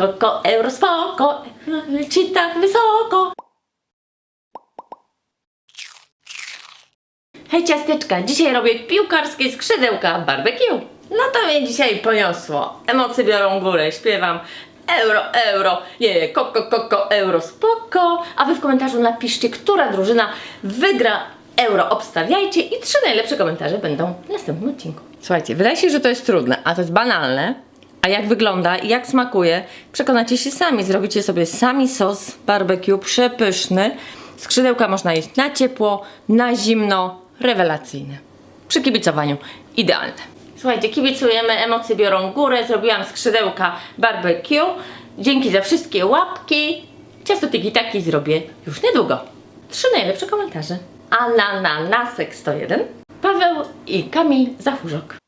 Koko, euro, spoko, leci tak wysoko. Hej ciasteczka, dzisiaj robię piłkarskie skrzydełka barbecue. No to mnie dzisiaj poniosło. Emocje biorą górę, śpiewam euro, euro, je, koko, koko, euro, spoko. A wy w komentarzu napiszcie, która drużyna wygra euro. Obstawiajcie i trzy najlepsze komentarze będą w następnym odcinku. Słuchajcie, wydaje się, że to jest trudne, a to jest banalne. A jak wygląda i jak smakuje, przekonacie się sami. Zrobicie sobie sami sos barbecue przepyszny. Skrzydełka można jeść na ciepło, na zimno, rewelacyjne. Przy kibicowaniu idealne. Słuchajcie, kibicujemy, emocje biorą górę. Zrobiłam skrzydełka barbecue. Dzięki za wszystkie łapki. Ciasto tiki taki zrobię już niedługo. Trzy najlepsze komentarze. Ananasek 101, Paweł i Kamil Zachórzok.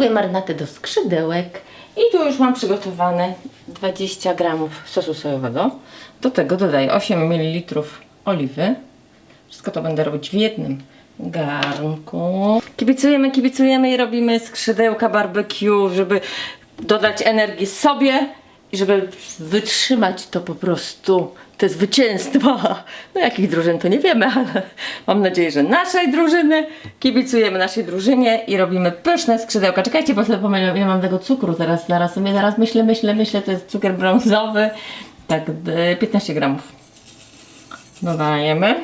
Przygotowuję marynatę do skrzydełek i tu już mam przygotowane 20 gramów sosu sojowego. Do tego dodaję 8 ml oliwy. Wszystko to będę robić w jednym garnku. Kibicujemy, kibicujemy i robimy skrzydełka barbecue, żeby dodać energii sobie i żeby wytrzymać to po prostu, te zwycięstwa. No jakich drużyn to nie wiemy, ale mam nadzieję, że naszej drużyny. Kibicujemy naszej drużynie i robimy pyszne skrzydełka. Czekajcie, bo sobie pomyliłem, ja mam tego cukru teraz, zaraz sobie, zaraz myślę, myślę, myślę, to jest cukier brązowy. Tak, d- 15 gramów. Dodajemy.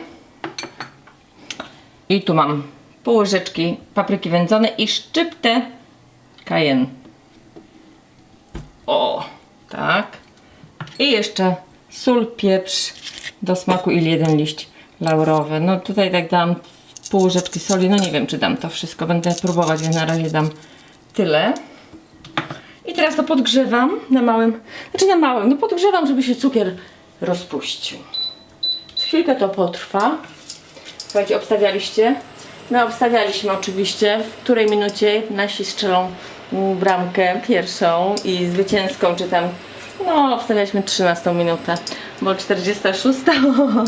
I tu mam pół łyżeczki papryki wędzone i szczyptę cayenne. O, tak. I jeszcze sól, pieprz do smaku i jeden liść laurowy. No tutaj tak dam pół łyżeczki soli. No nie wiem, czy dam to wszystko. Będę próbować, więc na razie dam tyle. I teraz to podgrzewam na małym, znaczy na małym, no podgrzewam, żeby się cukier rozpuścił. Chwilkę to potrwa. Słuchajcie, obstawialiście? My obstawialiśmy oczywiście, w której minucie nasi strzelą bramkę pierwszą i zwycięską, czy tam, no obstawialiśmy 13 minutę, bo 46,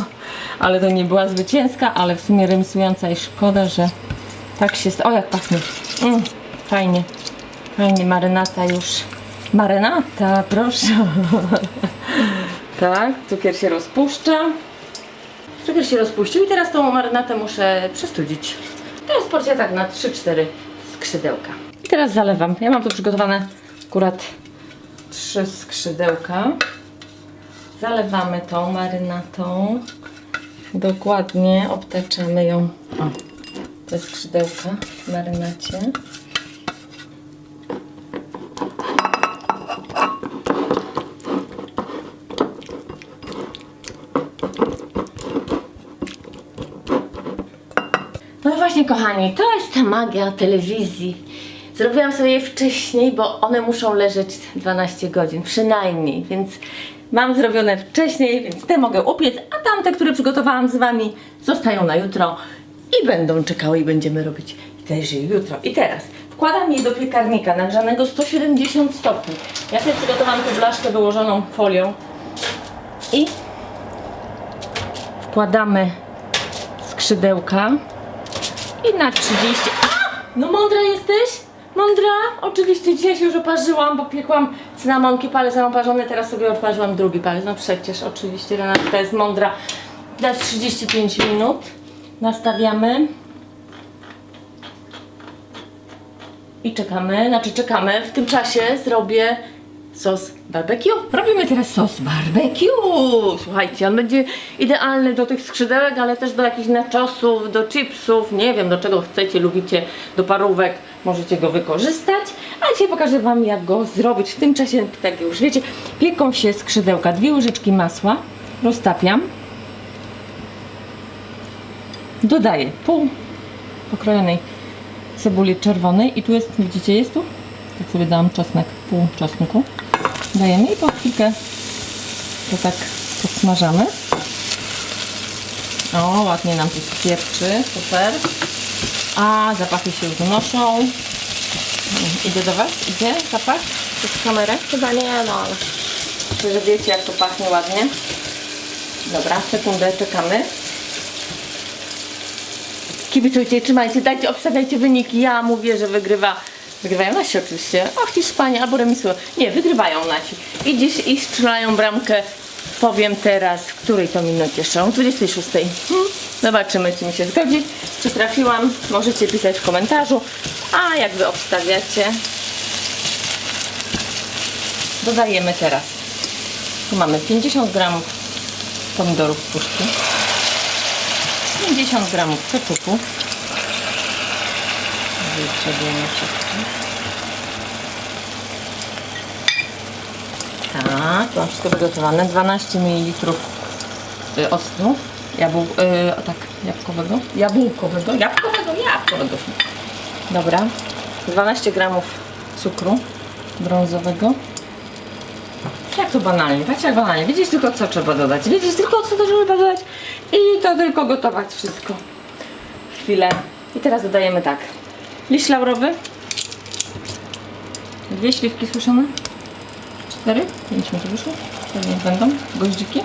ale to nie była zwycięska, ale w sumie remisująca i szkoda, że tak się O, jak pachnie. Mm, fajnie, fajnie, marynata już. Marynata, proszę. tak, cukier się rozpuszcza. Cukier się rozpuścił i teraz tą marynatę muszę przestudzić. To jest porcja tak na 3-4 skrzydełka. I teraz zalewam. Ja mam tu przygotowane akurat trzy skrzydełka. Zalewamy tą marynatą. Dokładnie obtaczamy ją. O, te skrzydełka w marynacie. No właśnie, kochani, to jest ta magia telewizji. Zrobiłam sobie je wcześniej, bo one muszą leżeć 12 godzin, przynajmniej, więc mam zrobione wcześniej, więc te mogę upiec, a tamte, które przygotowałam z Wami, zostają na jutro i będą czekały i będziemy robić też jutro. I teraz wkładam je do piekarnika nagrzanego 170 stopni. Ja sobie przygotowałam tę blaszkę wyłożoną folią i wkładamy skrzydełka i na 30. A! No mądra jesteś? Mądra? Oczywiście dzisiaj się już oparzyłam, bo piekłam cynamonki, palec oparzony, teraz sobie odparzyłam drugi palec. No przecież, oczywiście Renatka jest mądra. Na 35 minut nastawiamy. I czekamy, znaczy czekamy. W tym czasie zrobię sos barbecue. Robimy teraz sos barbecue. Słuchajcie, on będzie idealny do tych skrzydełek, ale też do jakichś naczosów, do chipsów, nie wiem do czego chcecie, lubicie, do parówek, możecie go wykorzystać. A dzisiaj pokażę Wam jak go zrobić. W tym czasie, tak jak już wiecie, pieką się skrzydełka. Dwie łyżeczki masła roztapiam. Dodaję pół pokrojonej cebuli czerwonej i tu jest, widzicie, jest tu? Tak sobie dałam czosnek, pół czosnku. Dajemy i po chwilkę to tak podsmażamy. O, ładnie nam tu pieprczy, super. A, zapachy się już unoszą. Idzie do Was? Idzie zapach? Przez kamerę? Chyba nie, no ale że wiecie jak to pachnie ładnie. Dobra, sekundę czekamy. Kibicujcie, trzymajcie, dajcie, obstawiajcie wyniki. Ja mówię, że wygrywa Wygrywają nasi oczywiście. O, Hiszpania albo remisują. Nie, wygrywają nasi. I dziś i strzelają bramkę. Powiem teraz, w której to minucie? O 26. Hmm. Zobaczymy, czy mi się zgodzi. Czy trafiłam? Możecie pisać w komentarzu. A jak wy obstawiacie? Dodajemy teraz. Tu mamy 50 gramów pomidorów z puszki. 50 gramów keczupu. Tak, mam wszystko przygotowane. 12 ml y, octu. Jabł, y, o tak, jabłkowego. Jabłkowego, jabłkowego, jabłkowego. Dobra. 12 gramów cukru brązowego. Jak to banalnie, patrzcie jak banalnie. Wiedzieć tylko co trzeba dodać. Wiedzieć tylko co to trzeba dodać i to tylko gotować wszystko. Chwilę. I teraz dodajemy tak. Liść laurowy. Dwie śliwki suszone. Cztery. Pięć to wyszło. Pewnie będą goździki.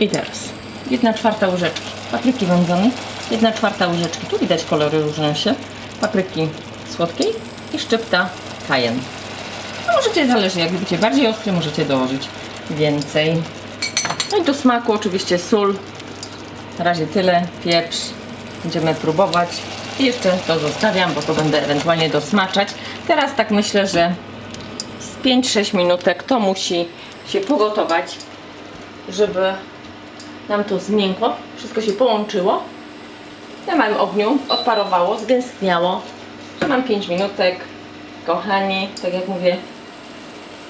I teraz jedna czwarta łyżeczki papryki wędzonej, jedna czwarta łyżeczki, tu widać kolory różnią się, papryki słodkiej i szczypta kajen. No możecie, zależy, jak lubicie bardziej ostry, możecie dołożyć więcej. No i do smaku oczywiście sól. Na razie tyle, pieprz. Będziemy próbować. I jeszcze to zostawiam, bo to będę ewentualnie dosmaczać. Teraz tak myślę, że z 5-6 minutek to musi się pogotować, żeby nam to zmiękło, wszystko się połączyło. Na małym ogniu odparowało, zgęstniało. Że mam 5 minutek. Kochani, tak jak mówię,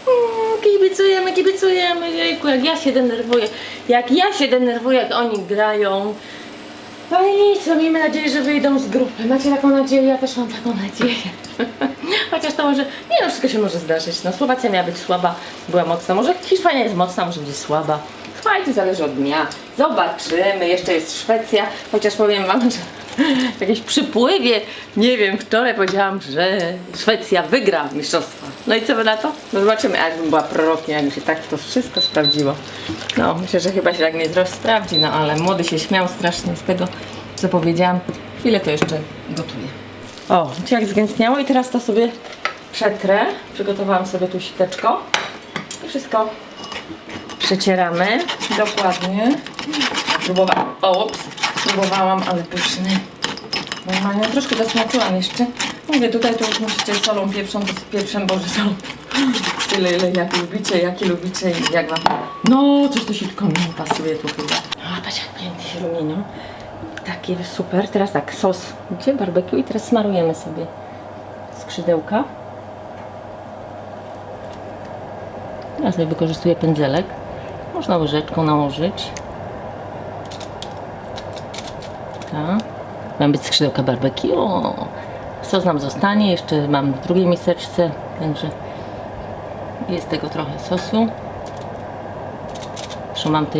mm, kibicujemy, kibicujemy. Jejku, jak ja się denerwuję. Jak ja się denerwuję, jak oni grają. No i nic, no miejmy nadzieję, że wyjdą z grupy. Macie taką nadzieję? Ja też mam taką nadzieję. Chociaż to może, nie no, wszystko się może zdarzyć. No, Słowacja miała być słaba, była mocna. Może Hiszpania jest mocna, może będzie słaba. Słuchajcie, zależy od dnia. Zobaczymy. Jeszcze jest Szwecja. Chociaż powiem wam, że w jakimś przypływie, nie wiem, wczoraj powiedziałam, że Szwecja wygra mistrzostwa. No i co wy na to? No zobaczymy, a jakbym była prorokiem, jakby się tak to wszystko sprawdziło. No, myślę, że chyba się tak nie sprawdzi, no ale młody się śmiał strasznie z tego, co powiedziałam. Chwilę to jeszcze gotuję. O, widzicie jak zgęstniało i teraz to sobie przetrę. Przygotowałam sobie tu siteczko i wszystko przecieramy dokładnie. Próbowałam, o, ups, próbowałam, ale pyszny. Normalnie troszkę dosmaczyłam jeszcze. Mówię, tutaj to już musicie solą, pieprzą, pieprzem, boże solą. Tyle, ile jak lubicie, jakie lubicie i jak wam... No, coś to sitko mi pasuje tu chyba. A, patrz jak pięknie się rumienią. Takie super. Teraz tak, sos, gdzie barbecue i teraz smarujemy sobie skrzydełka. Teraz wykorzystuję pędzelek. Można łyżeczką nałożyć. Tak. Mają być skrzydełka barbecue. Sos nam zostanie. Jeszcze mam w drugiej miseczce, także jest tego trochę sosu. Jeszcze mam te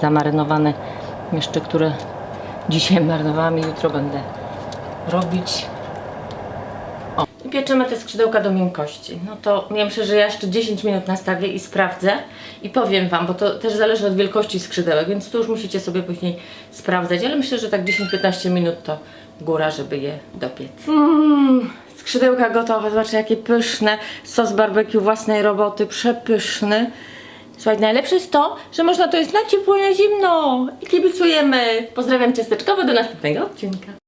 zamarynowane jeszcze, które dzisiaj marnowałam i jutro będę robić. O. I pieczymy te skrzydełka do miękkości. No to ja myślę, że ja jeszcze 10 minut nastawię i sprawdzę i powiem Wam, bo to też zależy od wielkości skrzydełek, więc to już musicie sobie później sprawdzać, ale myślę, że tak 10-15 minut to góra, żeby je dopiec. Mmm, skrzydełka gotowe, zobaczcie jakie pyszne. Sos barbecue własnej roboty, przepyszny. Słuchaj, najlepsze jest to, że można to jest na ciepło i na zimno. I kibicujemy. Pozdrawiam ciasteczkowo, do następnego odcinka.